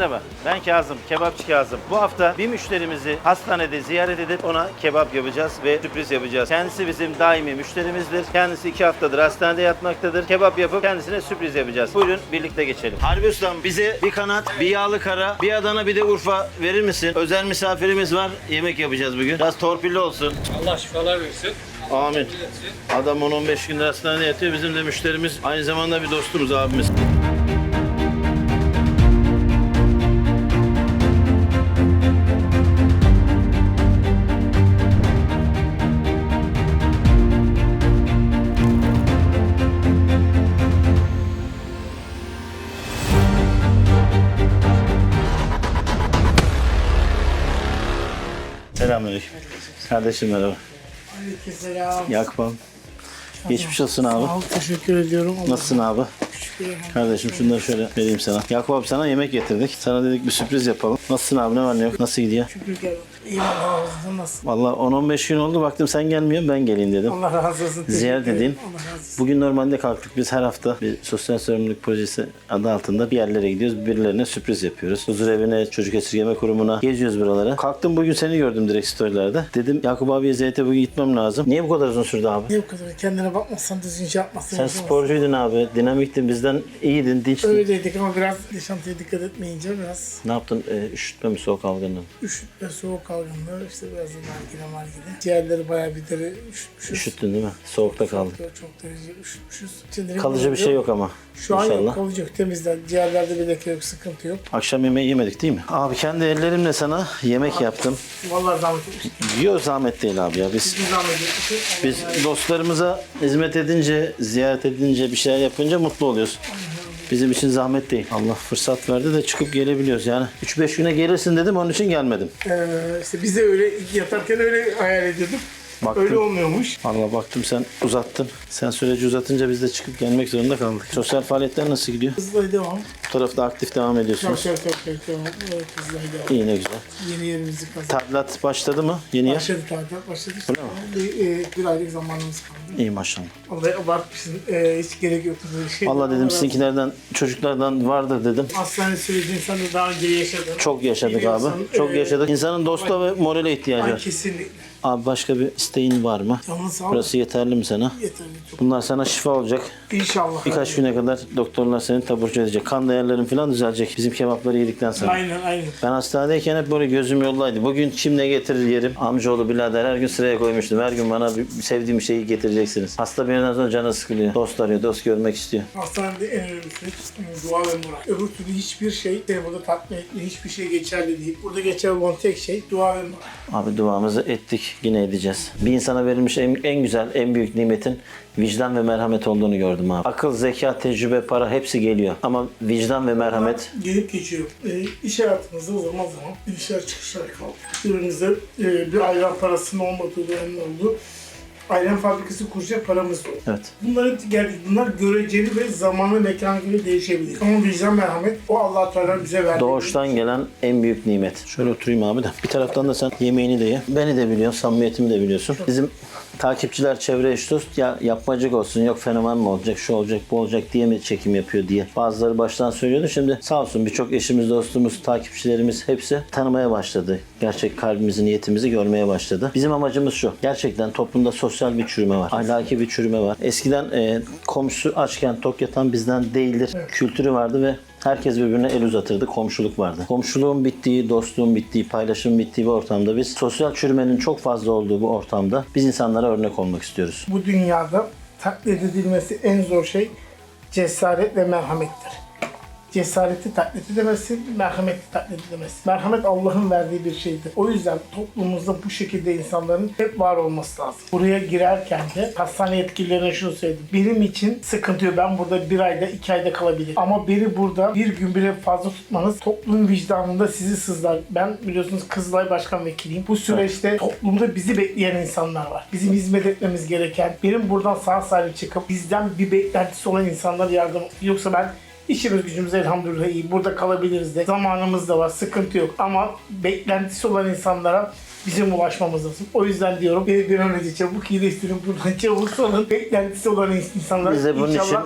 Merhaba, ben Kazım, kebapçı Kazım. Bu hafta bir müşterimizi hastanede ziyaret edip ona kebap yapacağız ve sürpriz yapacağız. Kendisi bizim daimi müşterimizdir. Kendisi iki haftadır hastanede yatmaktadır. Kebap yapıp kendisine sürpriz yapacağız. Buyurun birlikte geçelim. Harbi Ustam bize bir kanat, bir yağlı kara, bir Adana bir de Urfa verir misin? Özel misafirimiz var. Yemek yapacağız bugün. Biraz torpilli olsun. Allah şifalar versin. Amin. Adam 10-15 gündür hastanede yatıyor. Bizim de müşterimiz. Aynı zamanda bir dostumuz, abimiz. Selamünaleyküm. Kardeşim merhaba. Aleykümselam. Yakup abi. Geçmiş olsun abi. Sağ ol, teşekkür ediyorum. Nasılsın abi? Kardeşim şunları şöyle vereyim sana. Yakup abi sana yemek getirdik. Sana dedik bir sürpriz yapalım. Nasılsın abi ne var ne yok? Nasıl gidiyor? Şükür gel. İyi Allah razı olsun. Nasıl? Valla 10-15 gün oldu baktım sen gelmiyorsun ben geleyim dedim. Allah razı olsun. teşekkür Ziyaret ederim. edeyim. Allah razı olsun. Bugün normalde kalktık biz her hafta bir sosyal sorumluluk projesi adı altında bir yerlere gidiyoruz. Birilerine sürpriz yapıyoruz. Huzur evine, çocuk esirgeme kurumuna geziyoruz buralara. Kalktım bugün seni gördüm direkt storylerde. Dedim Yakup abiye ziyarete bugün gitmem lazım. Niye bu kadar uzun sürdü abi? Niye bu kadar? Kendine bakmazsan düzgün şey yapmazsın. Sen yapamazsın. sporcuydun abi. Dinamiktin. Bizden iyiydin, dinçtin. Öyleydik ama biraz yaşantıya dikkat etmeyince biraz Ne yaptın? E, üşütme mi soğuk algınlığı mı? üşütme, soğuk algınlığı, işte biraz da nargile margile. Ciğerleri bayağı bir deri üşütmüşüz. Üşüttün değil mi? Soğukta kaldın. Çok, çok derece üşütmüşüz. Şimdi Kalıcı bir şey yok ama. Şu an İnşallah. yok, kalıcı yok. Temizden. Ciğerlerde bir leke yok, sıkıntı yok. Akşam yemeği yemedik değil mi? Abi kendi ellerimle sana yemek yaptım. Vallahi zahmet etmiş. Yok zahmet değil abi ya. Biz Bir zahmet etmiş. biz dostlarımıza hizmet edince, ziyaret edince, bir şeyler yapınca mutlu oluyoruz. Bizim için zahmet değil. Allah fırsat verdi de çıkıp gelebiliyoruz yani. 3-5 güne gelirsin dedim onun için gelmedim. Ee, işte biz de öyle yatarken öyle hayal ediyorduk. Baktım. Öyle olmuyormuş. Allah baktım sen uzattın. Sen süreci uzatınca biz de çıkıp gelmek zorunda kaldık. Sosyal faaliyetler nasıl gidiyor? Hızla devam. Bu tarafta aktif devam ediyorsunuz. çok çok çok devam. Evet hızla devam. İyi ne güzel. Yeni yerimizi kazandık. Tablet başladı mı? Yeni yer? Başladı tatil başladı. Öyle mi? Bir, e, bir aylık zamanımız kaldı. İyi maşallah. Vallahi abartmışsın. E, hiç gerek yoktu böyle şey. Allah dedim sizinkilerden, çocuklardan vardır dedim. Hastane sürecini sen de daha önce yaşadın. Çok yaşadık abi. Biliyorsun, Çok e, yaşadık. İnsanın dosta ve morale ihtiyacı var. kesinlikle. Abi başka bir isteğin var mı? Canın sağ ol. Burası yeterli mi sana? Yeterli çok. Bunlar sana şifa olacak. İnşallah. Birkaç güne kadar doktorlar seni taburcu edecek. Kan değerlerin falan düzelecek. Bizim kebapları yedikten sonra. Aynen aynen. Ben hastanedeyken hep böyle gözüm yoldaydı. Bugün kim ne getirir yerim. Amcaoğlu birader her gün sıraya koymuştum. Her gün bana bir sevdiğim şeyi getireceksiniz. Hasta bir yerden sonra canı sıkılıyor. Dost arıyor, dost görmek istiyor. Hastanede en önemlisi dua ve murat. Öbür türlü hiçbir şey seni burada tatmin etmiyor. Hiçbir şey geçerli değil. Burada geçerli olan tek şey dua ve murat. Abi duamızı ettik, yine edeceğiz. Bir insana verilmiş en, en güzel, en büyük nimetin vicdan ve merhamet olduğunu gördüm abi. Akıl, zeka, tecrübe, para hepsi geliyor. Ama vicdan ve merhamet gelip geçiyor. E, iş hayatımızda zaman zaman inişler çıkışlar kaldı. Birimizde e, bir ayran parasının olmadığı dönemler oldu. Ayran fabrikası kuracak paramız yok. evet. Bunların yani bunlar göreceli ve zamanı mekan göre değişebilir. Ama vicdan merhamet o Allah Teala bize verdi. Doğuştan gelen en büyük nimet. Şöyle oturayım abi de. Bir taraftan da sen yemeğini de ye. Beni de biliyorsun, samimiyetimi de biliyorsun. Bizim takipçiler, çevre eş dost ya yapmacık olsun, yok fenomen mi olacak, şu olacak, bu olacak diye mi çekim yapıyor diye. Bazıları baştan söylüyordu. Şimdi sağ olsun birçok eşimiz, dostumuz, takipçilerimiz hepsi tanımaya başladı. Gerçek kalbimizi, niyetimizi görmeye başladı. Bizim amacımız şu. Gerçekten toplumda sosyal bir çürüme var. Ahlaki bir çürüme var. Eskiden e, komşusu açken tok yatan bizden değildir. Kültürü vardı ve Herkes birbirine el uzatırdı, komşuluk vardı. Komşuluğun bittiği, dostluğun bittiği, paylaşımın bittiği bir ortamda biz sosyal çürümenin çok fazla olduğu bu ortamda biz insanlara örnek olmak istiyoruz. Bu dünyada taklit edilmesi en zor şey cesaret ve merhamettir. Cesareti taklit edemezsin, merhameti taklit edemezsin. Merhamet Allah'ın verdiği bir şeydir. O yüzden toplumumuzda bu şekilde insanların hep var olması lazım. Buraya girerken de hastane yetkililerine şunu söyledim. Benim için sıkıntı yok. Ben burada bir ayda, iki ayda kalabilirim. Ama beni burada bir gün bile fazla tutmanız toplum vicdanında sizi sızlar. Ben biliyorsunuz Kızılay Başkan Vekiliyim. Bu süreçte toplumda bizi bekleyen insanlar var. Bizim hizmet etmemiz gereken, benim buradan sağ salim çıkıp bizden bir beklentisi olan insanlar yardım. Yoksa ben İşimiz gücümüz elhamdülillah iyi. Burada kalabiliriz de. Zamanımız da var. Sıkıntı yok. Ama beklentisi olan insanlara bizim ulaşmamız lazım. O yüzden diyorum bir, an önce çabuk iyileştirin buradan çabuk salın. Beklentisi olan insanlar Biz de bunun inşallah için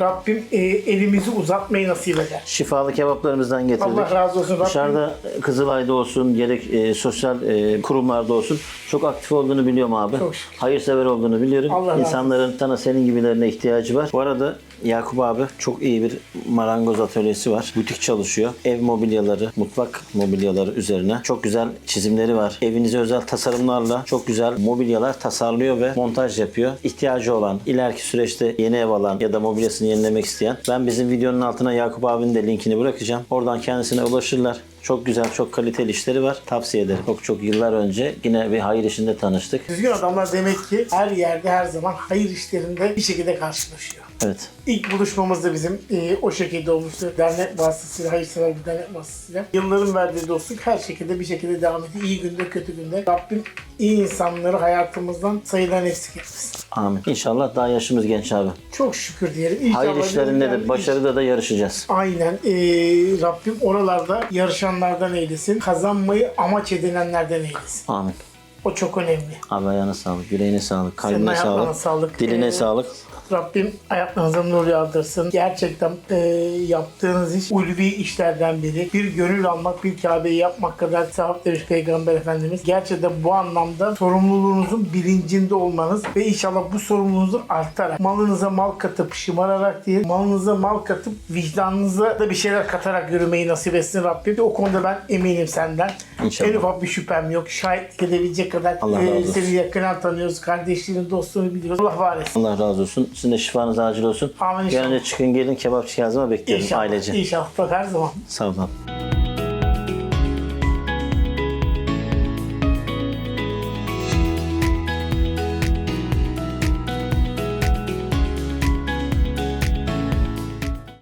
Rabbim e, elimizi uzatmayı nasip eder. Şifalı kebaplarımızdan getirdik. Allah razı olsun. Rabbim Dışarıda Kızılay'da olsun, gerek e, sosyal e, kurumlarda olsun çok aktif olduğunu biliyorum abi. Çok şükür. Hayırsever olduğunu biliyorum. Allah razı olsun. İnsanların sana senin gibilerine ihtiyacı var. Bu arada Yakup abi çok iyi bir marangoz atölyesi var. Butik çalışıyor. Ev mobilyaları, mutfak mobilyaları üzerine çok güzel çizimleri var. Evinize özel tasarımlarla çok güzel mobilyalar tasarlıyor ve montaj yapıyor. İhtiyacı olan, ileriki süreçte yeni ev alan ya da mobilyasını yenilemek isteyen ben bizim videonun altına Yakup abinin de linkini bırakacağım. Oradan kendisine ulaşırlar. Çok güzel, çok kaliteli işleri var. Tavsiye ederim. Çok çok yıllar önce yine bir hayır işinde tanıştık. düzgün adamlar demek ki her yerde her zaman hayır işlerinde bir şekilde karşılaşıyor. Evet. İlk buluşmamız da bizim e, o şekilde olmuştu. Dernek vasıtasıyla, hayırsever bir dernek vasıtasıyla. Yılların verdiği dostluk her şekilde bir şekilde devam ediyor. İyi günde, kötü günde. Rabbim iyi insanları hayatımızdan sayıdan eksik etmesin. Amin. İnşallah daha yaşımız genç abi. Çok şükür diyelim. İnşallah Hayır işlerinde de başarıda da yarışacağız. Aynen. Ee, Rabbim oralarda yarışanlardan eylesin. Kazanmayı amaç edinenlerden eylesin. Amin. O çok önemli. Abi ayağına sağlık, yüreğine sağlık, Senin kalbine ayaklarına sağlık, sağlık. diline Ee, sağlık. Rabbim ayaklarınıza nur yağdırsın. Gerçekten e, yaptığınız iş ulvi işlerden biri. Bir gönül almak, bir Kabe'yi yapmak kadar sevap demiş Peygamber Efendimiz. Gerçekten bu anlamda sorumluluğunuzun bilincinde olmanız ve inşallah bu sorumluluğunuzu artarak, malınıza mal katıp şımararak değil, malınıza mal katıp vicdanınıza da bir şeyler katarak yürümeyi nasip etsin Rabbim. O konuda ben eminim senden. İnşallah. En ufak bir şüphem yok. Şahitlik edebilecek kadar Allah e, seni yakından tanıyoruz. Kardeşliğini, dostluğunu biliyoruz. Allah var etsin. Allah razı olsun. Sizin de şifanız acil olsun. Amin inşallah. önce çıkın gelin kebapçı Kazım'a bekliyorum İnşallah. ailece. İnşallah. Bak her zaman. Sağ olun.